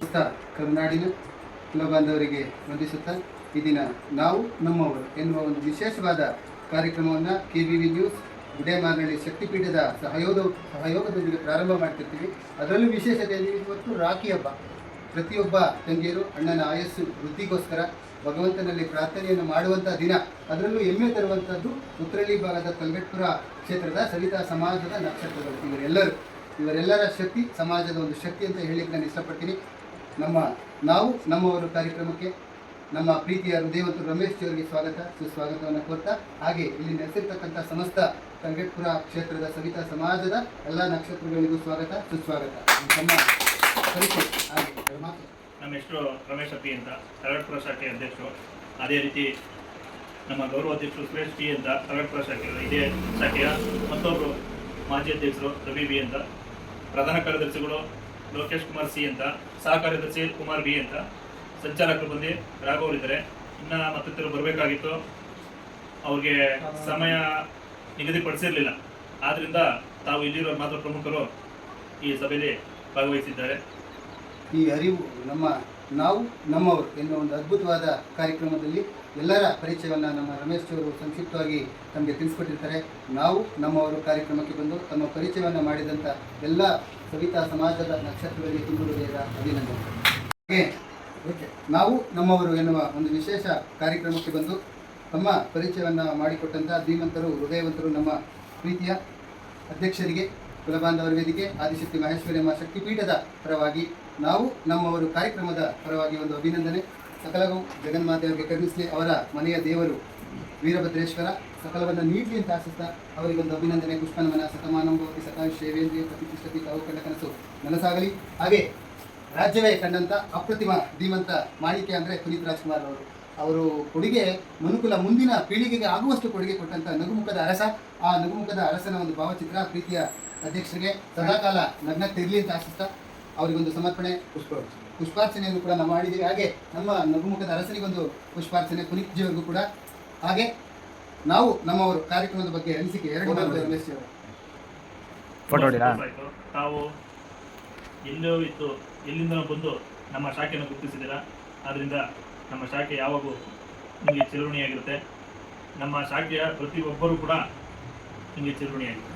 ಕರುನಾಡಿನ ಕುಲ ಬಾಂಧವರಿಗೆ ವಂದಿಸುತ್ತಾ ಈ ದಿನ ನಾವು ನಮ್ಮವರು ಎನ್ನುವ ಒಂದು ವಿಶೇಷವಾದ ಕಾರ್ಯಕ್ರಮವನ್ನು K V V news Gudemaranahalli ಶಕ್ತಿಪೀಠದ ಸಹಯೋಗ, ಸಹಯೋಗದೊಂದಿಗೆ ಪ್ರಾರಂಭ ಮಾಡ್ತಿರ್ತೀವಿ. ಅದರಲ್ಲೂ ವಿಶೇಷತೆ ಇವತ್ತು ರಾಖಿ ಹಬ್ಬ. ಪ್ರತಿಯೊಬ್ಬ ತಂಗಿಯರು, ಅಣ್ಣನ ಆಯಸ್ಸು, ವೃದ್ಧಿಗೋಸ್ಕರ ಭಗವಂತನಲ್ಲಿ ಪ್ರಾರ್ಥನೆಯನ್ನು ಮಾಡುವಂಥ ದಿನ. ಅದರಲ್ಲೂ ಹೆಮ್ಮೆ ತರುವಂಥದ್ದು ಉತ್ತರಳ್ಳಿ ಭಾಗದ ಕಲ್ಗಟ್ಪುರ ಕ್ಷೇತ್ರದ ಸವಿತಾ ಸಮಾಜದ ನಕ್ಷತ್ರಗಳು. ಇವರೆಲ್ಲರೂ, ಇವರೆಲ್ಲರ ಶಕ್ತಿ, ಸಮಾಜದ ಒಂದು ಶಕ್ತಿ ಅಂತ ಹೇಳಿಕ್ಕೆ ನಾನು ಇಷ್ಟಪಡ್ತೀನಿ. ನಮ್ಮ ನಾವು, ನಮ್ಮವರ ಕಾರ್ಯಕ್ರಮಕ್ಕೆ ನಮ್ಮ ಪ್ರೀತಿಯ ಹೃದಯವಂತ ರಮೇಶ್ ಅವರಿಗೆ ಸ್ವಾಗತ, ಸುಸ್ವಾಗತವನ್ನು ಕೋರ್ತಾ, ಹಾಗೆ ಇಲ್ಲಿ ನೆಲೆಸಿರ್ತಕ್ಕಂಥ ಸಮಸ್ತ ಕಲ್ಗೆಟ್ಪುರ ಕ್ಷೇತ್ರದ ಸವಿತಾ ಸಮಾಜದ ಎಲ್ಲ ನಕ್ಷತ್ರಗಳಿಗೂ ಸ್ವಾಗತ, ಸುಸ್ವಾಗತ. ನಮ್ಮ ಪರಿಚಯ ಹಾಗೆ ಹೆಸರು ರಮೇಶ್ ಅಪ್ಪಿ ಅಂತ, ಕರಡ್ಪುರ ಶಾಖೆ ಅಧ್ಯಕ್ಷರು. ಅದೇ ರೀತಿ ನಮ್ಮ ಗೌರವ ಅಧ್ಯಕ್ಷರು ಸುರೇಶ್ ಪಿ ಅಂತ, ಕರಡ್ಪುರ ಶಾಖೆ ಇದೇ ಶಾಖೆಯ ಮತ್ತೊಬ್ಬರು ಮಾಜಿ ಅಧ್ಯಕ್ಷರು ರವಿ ಬಿ ಅಂತ. ಪ್ರಧಾನ ಕಾರ್ಯದರ್ಶಿಗಳು ಲೋಕೇಶ್ ಕುಮಾರ್ ಸಿ ಅಂತ ಸಹ ಕಾರ್ಯದರ್ಶಿ ಕುಮಾರ್ ಬಿ ಅಂತ ಸಂಚಾಲಕರು ಬಂದು ರಾಘವರಿದ್ದಾರೆ ಇನ್ನು ಮತ್ತಿತರರು ಬರಬೇಕಾಗಿತ್ತು. ಅವ್ರಿಗೆ ಸಮಯ ನಿಗದಿಪಡಿಸಿರಲಿಲ್ಲ. ಆದ್ದರಿಂದ ತಾವು ಇಲ್ಲಿರೋ ಮಾತ್ರ ಪ್ರಮುಖರು ಈ ಸಭೆಯಲ್ಲಿ ಭಾಗವಹಿಸಿದ್ದಾರೆ. ಈ ಅರಿವು ನಮ್ಮ, ನಾವು ನಮ್ಮವರು ಎನ್ನುವ ಒಂದು ಅದ್ಭುತವಾದ ಕಾರ್ಯಕ್ರಮದಲ್ಲಿ ಎಲ್ಲರ ಪರಿಚಯವನ್ನು ನಮ್ಮ ರಮೇಶ್ ಅವರು ಸಂಕ್ಷಿಪ್ತವಾಗಿ ತಮಗೆ ತಿಳಿಸ್ಕೊಟ್ಟಿರ್ತಾರೆ. ನಾವು ನಮ್ಮವರು ಕಾರ್ಯಕ್ರಮಕ್ಕೆ ಬಂದು ತಮ್ಮ ಪರಿಚಯವನ್ನು ಮಾಡಿದಂಥ ಎಲ್ಲ ಸವಿತಾ ಸಮಾಜದ ನಕ್ಷತ್ರದಲ್ಲಿ ಬೇಗ ಅಭಿನಂದನೆ. ಹಾಗೆ ನಾವು ನಮ್ಮವರು ಎನ್ನುವ ಒಂದು ವಿಶೇಷ ಕಾರ್ಯಕ್ರಮಕ್ಕೆ ಬಂದು ತಮ್ಮ ಪರಿಚಯವನ್ನು ಮಾಡಿಕೊಟ್ಟಂತಹ ಧೀಮಂತರು, ಹೃದಯವಂತರು ನಮ್ಮ ಪ್ರೀತಿಯ ಅಧ್ಯಕ್ಷರಿಗೆ, ಕುಲಬಾಂಧವರ ವೇದಿಕೆ, ಆದಿಶಕ್ತಿ ಮಹೇಶ್ವರಮ್ಮ ಶಕ್ತಿಪೀಠದ ಪರವಾಗಿ ನಾವು ನಮ್ಮವರು ಕಾರ್ಯಕ್ರಮದ ಪರವಾಗಿ ಒಂದು ಅಭಿನಂದನೆ. ಸಕಲವು ಜಗನ್ಮಾತೆಯವರಿಗೆ ಕರುಣಿಸಲಿ ಅವರ ಮನೆಯ ದೇವರು. ವೀರಭದ್ರೇಶ್ವರ ಸಕಲವನ್ನು ನೀಡಲಿ ಅಂತ ಆಶಿಸ್ತಾ ಅವರಿಗೊಂದು ಅಭಿನಂದನೆ, ಪುಷ್ಪನಮನ ಸತಮಾನಂಭವತಿ ಸತಾ ಶೇವೇಂದ್ರಿಯ ಪ್ರತಿಷ್ಠತಿ ತಾವು ಕಂಡ ಕನಸು ನನಸಾಗಲಿ. ಹಾಗೆ ರಾಜ್ಯವೇ ಕಂಡಂಥ ಅಪ್ರತಿಮ ಧೀಮಂತ ಮಾಣಿಕ್ಯ ಅಂದರೆ ಪುನೀತ್ ರಾಜ್ಕುಮಾರ್ ಅವರು. ಅವರು ಕೊಡುಗೆ, ಮನುಕುಲ ಮುಂದಿನ ಪೀಳಿಗೆಗೆ ಆಗುವಷ್ಟು ಕೊಡುಗೆ ಕೊಟ್ಟಂಥ ನಗುಮುಖದ ಅರಸ. ಆ ನಗುಮುಖದ ಅರಸನ ಒಂದು ಭಾವಚಿತ್ರ ಪ್ರೀತಿಯ ಅಧ್ಯಕ್ಷರಿಗೆ ಸದಾಕಾಲ ನಗ್ನಕ್ತಿರ್ಲಿ ಅಂತ ಆಶಿಸ್ತಾ ಅವರಿಗೊಂದು ಸಮರ್ಪಣೆ, ಪುಷ್ಪ, ಪುಷ್ಪಾರ್ಚನೆಯನ್ನು ಕೂಡ ನಾವು ಮಾಡಿದ್ದೀವಿ. ಹಾಗೆ ನಮ್ಮ ನಗುಮುಖದ ಅರಸನಿಗೊಂದು ಪುಷ್ಪಾರ್ಚನೆ ಪುನೀತ್ ಜಿಯವರಿಗೂ ಕೂಡ. ಹಾಗೆ ನಾವು ನಮ್ಮವರು ಕಾರ್ಯಕ್ರಮದ ಬಗ್ಗೆ ಅನಿಸಿಕೆ ಎರಡು ಮಾತು ರಮೇಶ್ ಜಿ ಅವರು. ಫೋಟೋ ತಾವು ಎಲ್ಲೋ ಇತ್ತು ಎಲ್ಲಿಂದ ಬಂದು ನಮ್ಮ ಶಾಖೆಯನ್ನು ಗುರುತಿಸಿದ್ದೀರಾ? ಆದ್ದರಿಂದ ನಮ್ಮ ಶಾಖೆ ಯಾವಾಗೂ ನಿಮಗೆ ಚಿರುಣಿಯಾಗಿರುತ್ತೆ ನಮ್ಮ ಶಾಖೆಯ ಪ್ರತಿಯೊಬ್ಬರೂ ಕೂಡ ನಿಮಗೆ ಚಿರುಣಿಯಾಗಿರುತ್ತೆ